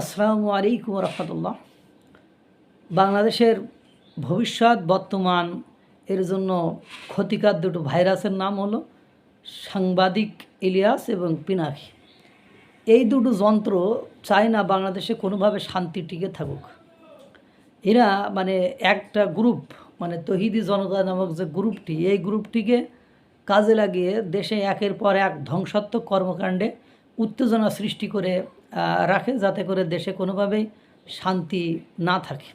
আসসালামু আলাইকুম রহমতুল্লাহ। বাংলাদেশের ভবিষ্যৎ বর্তমান এর জন্য ক্ষতিকার দুটো ভাইরাসের নাম হলো সাংবাদিক ইলিয়াস এবং পিনাকি। এই দুটো যন্ত্র চায় না বাংলাদেশে কোনোভাবে শান্তি টিকে থাকুক। এরা মানে একটা গ্রুপ মানে তহিদি জনতা নামক যে গ্রুপটি, এই গ্রুপটিকে কাজে লাগিয়ে দেশে একের পর এক ধ্বংসাত্মক কর্মকাণ্ডে উত্তেজনা সৃষ্টি করে রাখে যাতে করে দেশে কোনোভাবেই শান্তি না থাকে।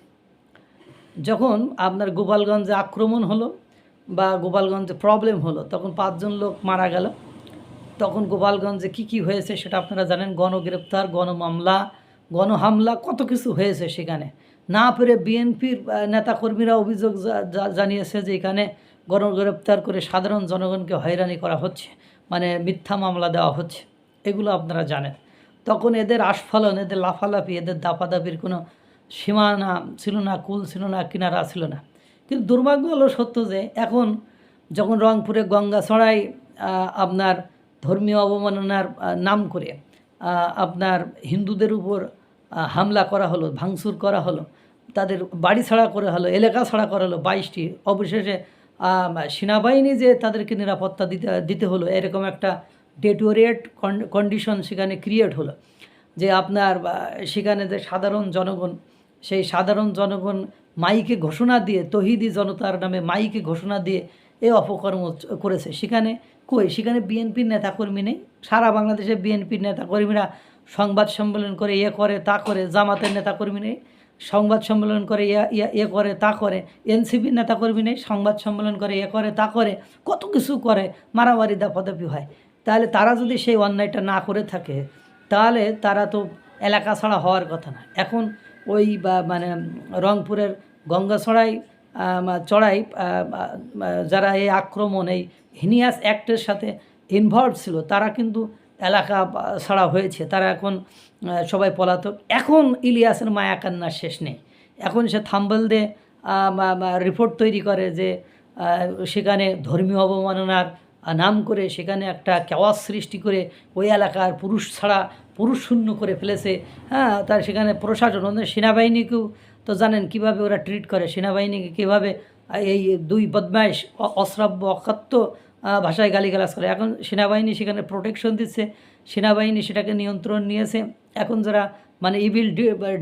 যখন আপনার গোপালগঞ্জে আক্রমণ হলো বা গোপালগঞ্জে প্রবলেম হলো, তখন পাঁচজন লোক মারা গেল। তখন গোপালগঞ্জে কি কি হয়েছে সেটা আপনারা জানেন? গণগ্রেপ্তার, গণমামলা, গণহামলা, কত কিছু হয়েছে সেখানে। না পেরে বিএনপির নেতাকর্মীরা অভিযোগ জানিয়েছে যে এখানে গণগ্রেপ্তার করে সাধারণ জনগণকে হয়রানি করা হচ্ছে মানে মিথ্যা মামলা দেওয়া হচ্ছে। এগুলো আপনারা জানেন। তখন এদের আস্ফলন, এদের লাফালাফি, এদের দাপাদাপির কোনো সীমানা ছিল না, কুল ছিল না, কিনারা ছিল না। কিন্তু দুর্ভাগ্য হলো সত্য যে এখন যখন রংপুরে গঙ্গা ছড়াই আপনার ধর্মীয় অবমাননার নাম করে আপনার হিন্দুদের উপর হামলা করা হলো, ভাঙচুর করা হলো, তাদের বাড়ি ছাড়া করা হলো, এলাকা ছাড়া করা হলো, বাইশটি অবশেষে সেনাবাহিনী যে তাদেরকে নিরাপত্তা দিতে দিতে হলো, এরকম একটা ডেটোরিয়েট কন্ডিশন সেখানে ক্রিয়েট হলো। যে আপনার সেখানে যে সাধারণ জনগণ, সেই সাধারণ জনগণ মাইকে ঘোষণা দিয়ে, তহিদি জনতার নামে মাইকে ঘোষণা দিয়ে এই অপকর্ম করেছে। সেখানে কই? সেখানে বিএনপির নেতাকর্মী নেই। সারা বাংলাদেশে বিএনপির নেতাকর্মীরা সংবাদ সম্মেলন করে ইয়ে করে, তা করে। জামাতের নেতাকর্মী নেই। সংবাদ সম্মেলন করে ইয়া ইয়া ইয়ে করে, তা করে। এনসিপির নেতাকর্মী নেই। সংবাদ সম্মেলন করে ইয়ে করে, তা করে। কত কিছু করে। মারামারি দাপাদাপি হয়। তাহলে তারা যদি সেই অন্যায়টা না করে থাকে, তাহলে তারা তো এলাকা ছাড়া হওয়ার কথা না। এখন ওই বা মানে রংপুরের গঙ্গাছড়াই চড়াই যারা এই আক্রমণ, এই হিনিয়াস অ্যাক্টের সাথে ইনভলভ ছিল, তারা কিন্তু এলাকা ছাড়া হয়েছে। তারা এখন সবাই পলাতক। এখন ইলিয়াসের মায়া কান্নার শেষ নেই। এখন সে থাম্বল দিয়ে রিপোর্ট তৈরি করে যে সেখানে ধর্মীয় অবমাননার নাম করে সেখানে একটা কেওয়াজ সৃষ্টি করে ওই এলাকার পুরুষ ছাড়া পুরুষ শূন্য করে ফেলেছে। হ্যাঁ তার সেখানে প্রশাসন সেনাবাহিনীকেও তো জানেন কীভাবে ওরা ট্রিট করে সেনাবাহিনীকে কীভাবে এই দুই বদমাইশ অশ্রাব্য অকথ্য আহ, ভাষায় গালিগালাজ করে। এখন সেনাবাহিনী সেখানে প্রোটেকশন দিচ্ছে সেনাবাহিনী সেটাকে নিয়ন্ত্রণ নিয়েছে। এখন যারা মানে ইভিল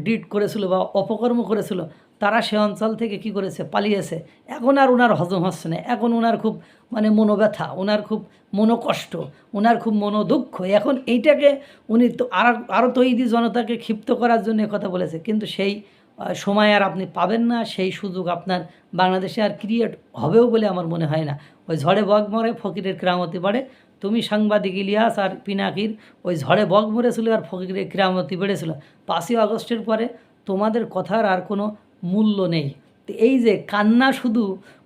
ডিট করেছিল বা অপকর্ম করেছিল, তারা সে অঞ্চল থেকে কি করেছে? পালিয়েছে। এখন আর ওনার হজম হচ্ছে না। এখন ওনার খুব মানে মনোব্যথা ওনার খুব মনোকষ্ট ওনার খুব মনোদুঃখ। এখন এইটাকে উনি তো আর আরও তৈরি জনতাকে ক্ষিপ্ত করার জন্য কথা বলেছে। কিন্তু সেই সময় আর আপনি পাবেন না, সেই সুযোগ আপনার বাংলাদেশে আর ক্রিয়েট হবেও বলে আমার মনে হয় না। ওই ঝড়ে বগ মরে ফকিরের ক্রামতি বাড়ে। তুমি সাংবাদিক ইলিয়াস আর পিনাকির ওই ঝড়ে বগ মরেছিল আর ফকিরের ক্রামতি বেড়েছিল। পাঁচই আগস্টের পরে তোমাদের কথার আর কোনো মূল্য নেই। তো এই যে কান্না শুধু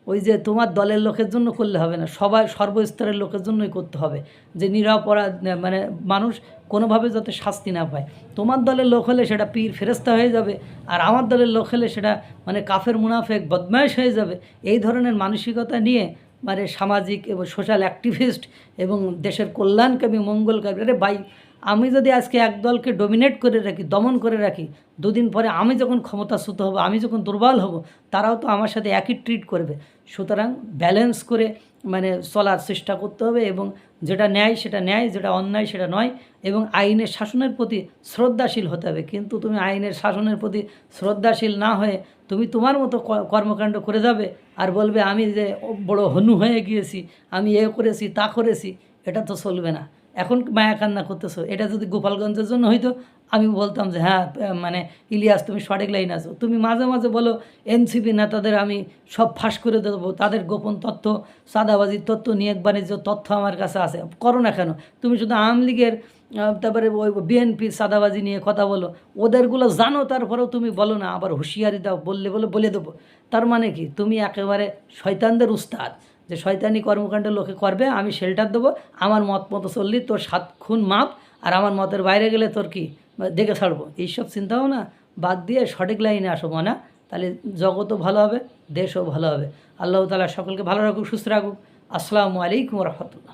ওই যে তোমার দলের লোকের জন্য করলে হবে না, সবাই সর্বস্তরের লোকের জন্যই করতে হবে। যে নিরাপরাধ মানে মানুষ কোনোভাবে যাতে শাস্তি না পায়। তোমার দলের লোক হলে সেটা পীর ফেরস্তা হয়ে যাবে, আর আমার দলের লোক হলে সেটা মানে কাফের মুনাফেক বদমাইশ হয়ে যাবে। এই ধরনের মানসিকতা নিয়ে মানে সামাজিক এবং সোশ্যাল অ্যাক্টিভিস্ট এবং দেশের কল্যাণকামী মঙ্গলকামী আরে ভাই, আমি যদি আজকে এক দলকে ডোমিনেট করে রাখি, দমন করে রাখি, দুদিন পরে আমি যখন ক্ষমতাচ্যুত হব, আমি যখন দুর্বল হব, তারাও তো আমার সাথে একই ট্রিট করবে। সুতরাং ব্যালেন্স করে মানে চলার চেষ্টা করতে হবে এবং যেটা ন্যায় সেটা ন্যায়, যেটা অন্যায় সেটা নয় এবং আইনের শাসনের প্রতি শ্রদ্ধাশীল হতে হবে। কিন্তু তুমি আইনের শাসনের প্রতি শ্রদ্ধাশীল না হয়ে তুমি তোমার মতো কর্মকাণ্ড করে যাবে আর বলবে, আমি যে বড় হনু হয়ে গিয়েছি, আমি এ করেছি, তা করেছি, এটা তো চলবে না। এখন মায়া কান্না করতেছো, এটা যদি গোপালগঞ্জের জন্য হইতো আমি বলতাম যে হ্যাঁ মানে ইলিয়াস, তুমি সঠিক লাইন আছো। তুমি মাঝে মাঝে বলো, এনসিপি নেতাদের আমি সব ফাঁস করে দেবো। তাদের গোপন তথ্য সাদাবাজির তথ্য নিয়োগ বাণিজ্য তথ্য আমার কাছে আছে। করো না কেন? তুমি শুধু আওয়ামী লীগের তারপরে ওই বিএনপির সাদাবাজি নিয়ে কথা বলো। ওদেরগুলো জানো, তারপরেও তুমি বলো না। আবার হুঁশিয়ারি দাও, বললে বলে বলে দেবো। তার মানে কি? তুমি একেবারে শয়তানদের উস্তাদ। যে শয়তানি কর্মকাণ্ড লোকে করবে, আমি শেল্টার দেবো। আমার মত মতো চললি, তোর সাত খুন মাপ। আর আমার মতের বাইরে গেলে তোর কি? দেখে ছাড়বো। এইসব চিন্তাও না বাদ দিয়ে সঠিক লাইনে আসব না তাহলে জগতও ভালো হবে, দেশও ভালো হবে। আল্লাহ তালা সকলকে ভালো রাখুক, সুস্থ রাখুক। আসসালামু আলাইকুম রহমতুল্লাহ।